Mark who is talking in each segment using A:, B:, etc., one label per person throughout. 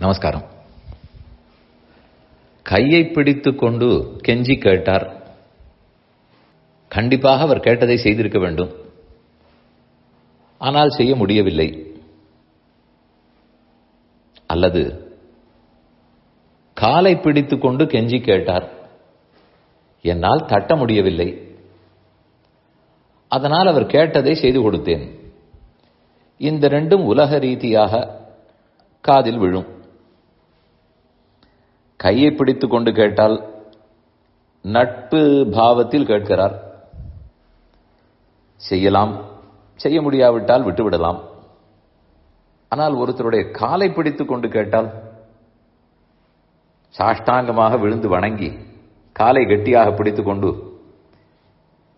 A: நமஸ்காரம். கையை பிடித்து கொண்டு கெஞ்சி கேட்டார். கண்டிப்பாக அவர் கேட்டதை செய்திருக்க வேண்டும். ஆனால் செய்ய முடியவில்லை. அல்லது காலை பிடித்து கொண்டு கெஞ்சி கேட்டார். என்னால் தட்ட முடியவில்லை. அதனால் அவர் கேட்டதை செய்து கொடுத்தேன். இந்த ரெண்டும் உலக ரீதியாக காதில் விழும். கையை பிடித்துக் கொண்டு கேட்டால் நட்பு பாவத்தில் கேட்கிறார். செய்யலாம் செய்ய முடியாவிட்டால் விட்டுவிடலாம். ஆனால் ஒருத்தருடைய காலை பிடித்து கொண்டு கேட்டால் சாஷ்டாங்கமாக விழுந்து வணங்கி காலை கெட்டியாக பிடித்து கொண்டு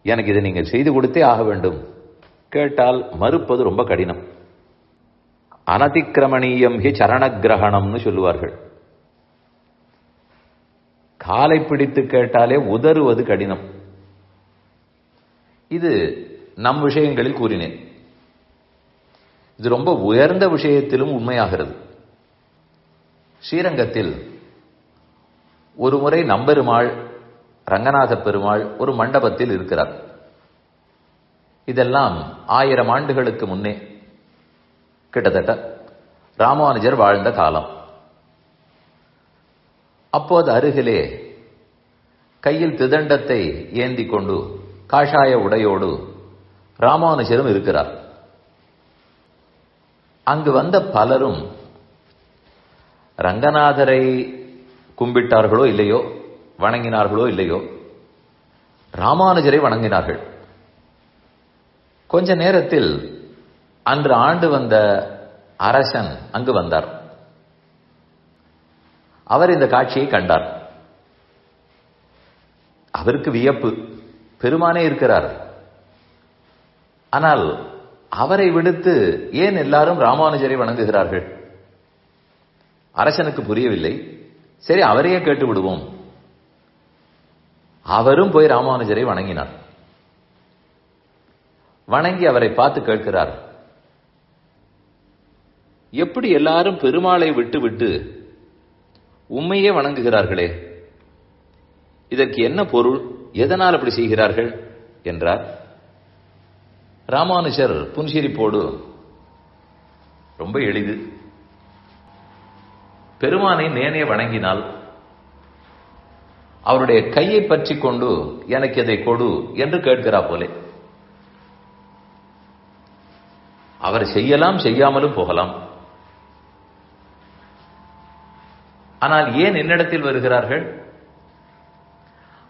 A: எனக்கு இதை நீங்கள் செய்து கொடுத்தே ஆக வேண்டும். கேட்டால் மறுப்பது ரொம்ப கடினம். அனதிக்கிரமணீயம் ஹி சரண கிரகணம்னு சொல்லுவார்கள். காலை பிடித்து கேட்டாலே உதறுவது கடினம். இது நம் விஷயங்களில் கூறினேன். இது ரொம்ப உயர்ந்த விஷயத்திலும் உண்மையாகிறது. ஸ்ரீரங்கத்தில் ஒரு முறை நம்பெருமாள் ரங்கநாத பெருமாள் ஒரு மண்டபத்தில் இருக்கிறார். இதெல்லாம் ஆயிரம் ஆண்டுகளுக்கு முன்னே கிட்டத்தட்ட ராமானுஜர் வாழ்ந்த காலம். அப்போது அருகிலே கையில் திதண்டத்தை ஏந்தி கொண்டு காஷாய உடையோடு ராமானுஜரும் இருக்கிறார். அங்கு வந்த பலரும் ரங்கநாதரை கும்பிட்டார்களோ இல்லையோ வணங்கினார்களோ இல்லையோ ராமானுஜரை வணங்கினார்கள். கொஞ்ச நேரத்தில் அன்று ஆண்டு வந்த அரசன் அங்கு வந்தார். அவர் இந்த காட்சியை கண்டார். அவருக்கு வியப்பு. பெருமானே இருக்கிறார். ஆனால் அவரை விடுத்து ஏன் எல்லாரும் ராமானுஜரை வணங்குகிறார்கள்? அரசனுக்கு புரியவில்லை. சரி அவரையே கேட்டு விடுவோம். அவரும் போய் ராமானுஜரை வணங்கினார். வணங்கி அவரை பார்த்து கேட்கிறார் எப்படி எல்லாரும் பெருமாளை விட்டு விட்டு உண்மையே வணங்குகிறார்களே. இதற்கு என்ன பொருள்? எதனால் அப்படி செய்கிறார்கள்? என்றார். ராமானுஜர் புன்சிரிப்போடு ரொம்ப எளிது. பெருமானை நேனே வணங்கினால் அவருடைய கையை பற்றி கொண்டு எனக்கு இதை கொடு என்று கேட்கிறா போலே. அவர் செய்யலாம் செய்யாமலும் போகலாம். ஆனால் ஏன் என்னிடத்தில் வருகிறார்கள்?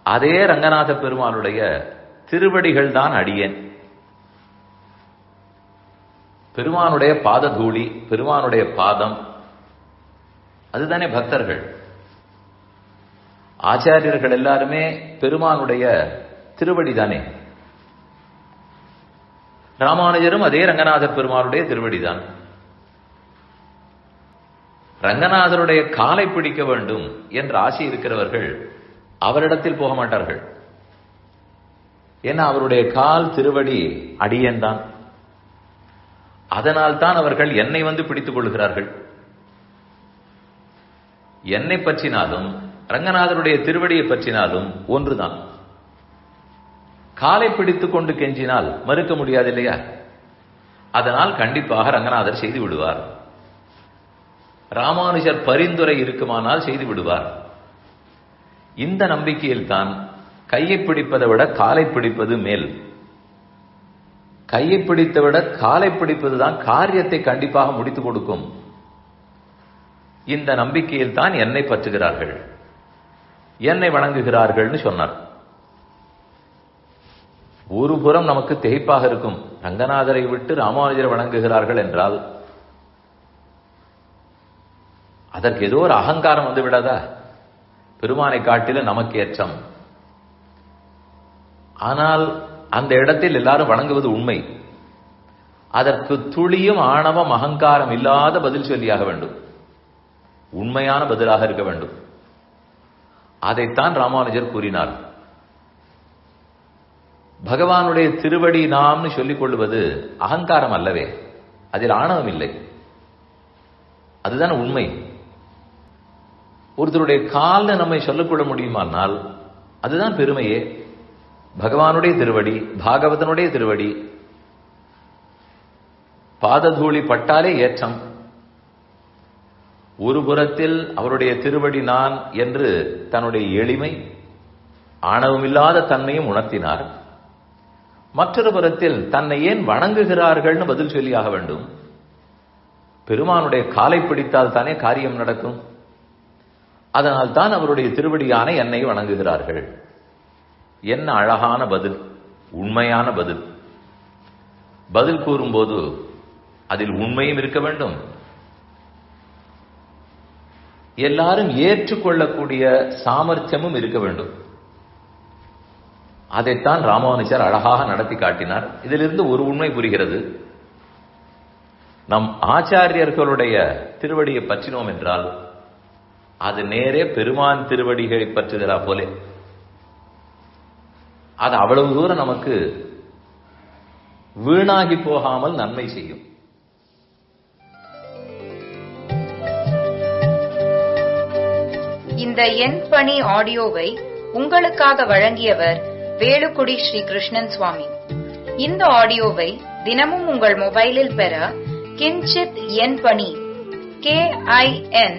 A: அதே ரங்கநாத பெருமானுடைய திருவடிகள் தான் அடியேன். பெருமானுடைய பாத தூளி பெருமானுடைய பாதம் அதுதானே பக்தர்கள். ஆச்சாரியர்கள் எல்லாருமே பெருமானுடைய திருவடி தானே. ராமானுஜரும் அதே ரங்கநாத பெருமானுடைய திருவடிதான் ரங்கநாதருடைய காலை பிடிக்க வேண்டும் என்ற ஆசை இருக்கிறவர்கள் அவரிடத்தில் போக மாட்டார்கள். ஏன்னா அவருடைய கால் திருவடி அடியன் தான். அதனால் தான் அவர்கள் என்னை வந்து பிடித்துக் கொள்கிறார்கள். என்னை பற்றினாலும் ரங்கநாதருடைய திருவடியை பற்றினாலும் ஒன்றுதான். காலை பிடித்துக் கொண்டு கெஞ்சினால் மறுக்க முடியாது இல்லையா அதனால் கண்டிப்பாக ரங்கநாதர் செய்து விடுவார். ராமானுஜர் பரிந்துரை இருக்குமானால் செய்து விடுவார். இந்த நம்பிக்கையில் தான் கையை பிடிப்பதை விட காலை பிடிப்பது மேல். கையை பிடித்தை விட காலை பிடிப்பது தான் காரியத்தை கண்டிப்பாக முடித்துக் கொடுக்கும். இந்த நம்பிக்கையில் தான் என்னை பற்றுகிறார்கள். என்னை வணங்குகிறார்கள்னு சொன்னார். ஒரு புறம் நமக்கு திகைப்பாக இருக்கும். ரங்கநாதரை விட்டு ராமானுஜரை வணங்குகிறார்கள் என்றால் அதற்கு ஏதோ ஒரு அகங்காரம் வந்து விடாதா? பெருமானை காட்டில நமக்கு ஏற்றம். ஆனால் அந்த இடத்தில் எல்லாரும் வணங்குவது உண்மை. அதற்கு துளியும் ஆணவம் அகங்காரம் இல்லாத பதில் சொல்லியாக வேண்டும். உண்மையான பதிலாக இருக்க வேண்டும். அதைத்தான் ராமானுஜர் கூறினார். பகவானுடைய திருவடி நாம்னு சொல்லிக் கொள்வது அகங்காரம் அல்லவே அதில் ஆணவம் இல்லை. அதுதான் உண்மை. ஒருத்தருடைய கால்ல நம்மை சொல்லக்கூட முடியுமானால் அதுதான் பெருமையே. பகவானுடைய திருவடி பாகவதனுடைய திருவடி பாததூளி பட்டாலே ஏற்றம். ஒரு புறத்தில் அவருடைய திருவடி நான் என்று தன்னுடைய எளிமை ஆணவமில்லாத தன்மையும் உணர்த்தினார். மற்றொரு புறத்தில் தன்னை ஏன் வணங்குகிறார்கள்னு பதில் சொல்லியாக வேண்டும். பெருமானுடைய காலை பிடித்தால் தானே காரியம் நடக்கும். அதனால் தான் அவருடைய திருவடியான என்னை வணங்குகிறார்கள். என்ன அழகான பதில் உண்மையான பதில். பதில் கூறும்போது அதில் உண்மையும் இருக்க வேண்டும். எல்லாரும் ஏற்றுக்கொள்ளக்கூடிய சாமர்த்தியமும் இருக்க வேண்டும். அதைத்தான் ராமானுஜர் அழகாக நடத்தி காட்டினார். இதிலிருந்து ஒரு உண்மை புரிகிறது. நம் ஆச்சாரியர்களுடைய திருவடியை பற்றினோம் என்றால் அது நேரே பெருமான் திருவடிகளை பற்றுகிறா போலே. அது அவ்வளவு தூரம் நமக்கு வீணாகி போகாமல் நன்மை செய்யும்.
B: இந்த என் பணி ஆடியோவை உங்களுக்காக வழங்கியவர் வேலுக்குடி ஸ்ரீ கிருஷ்ணன் சுவாமி. இந்த ஆடியோவை தினமும் உங்கள் மொபைலில் பெற கிஞ்சித் என் பணி கே ஐ என்